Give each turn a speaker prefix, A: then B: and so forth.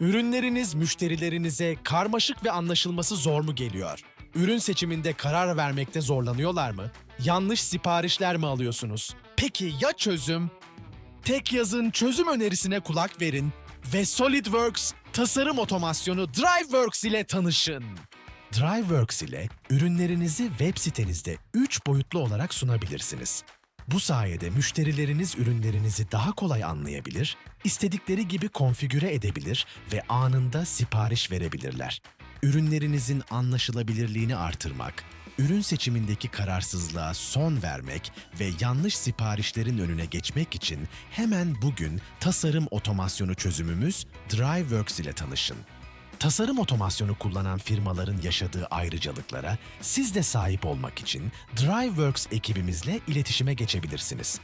A: Ürünleriniz müşterilerinize karmaşık ve anlaşılması zor mu geliyor? Ürün seçiminde karar vermekte zorlanıyorlar mı? Yanlış siparişler mi alıyorsunuz? Peki ya çözüm? Tek yazın çözüm önerisine kulak verin ve SolidWorks tasarım otomasyonu DriveWorks ile tanışın. DriveWorks ile ürünlerinizi web sitenizde 3 boyutlu olarak sunabilirsiniz. Bu sayede müşterileriniz ürünlerinizi daha kolay anlayabilir, istedikleri gibi konfigüre edebilir ve anında sipariş verebilirler. Ürünlerinizin anlaşılabilirliğini artırmak, ürün seçimindeki kararsızlığa son vermek ve yanlış siparişlerin önüne geçmek için hemen bugün tasarım otomasyonu çözümümüz DriveWorks ile tanışın. Tasarım otomasyonu kullanan firmaların yaşadığı ayrıcalıklara siz de sahip olmak için DriveWorks ekibimizle iletişime geçebilirsiniz.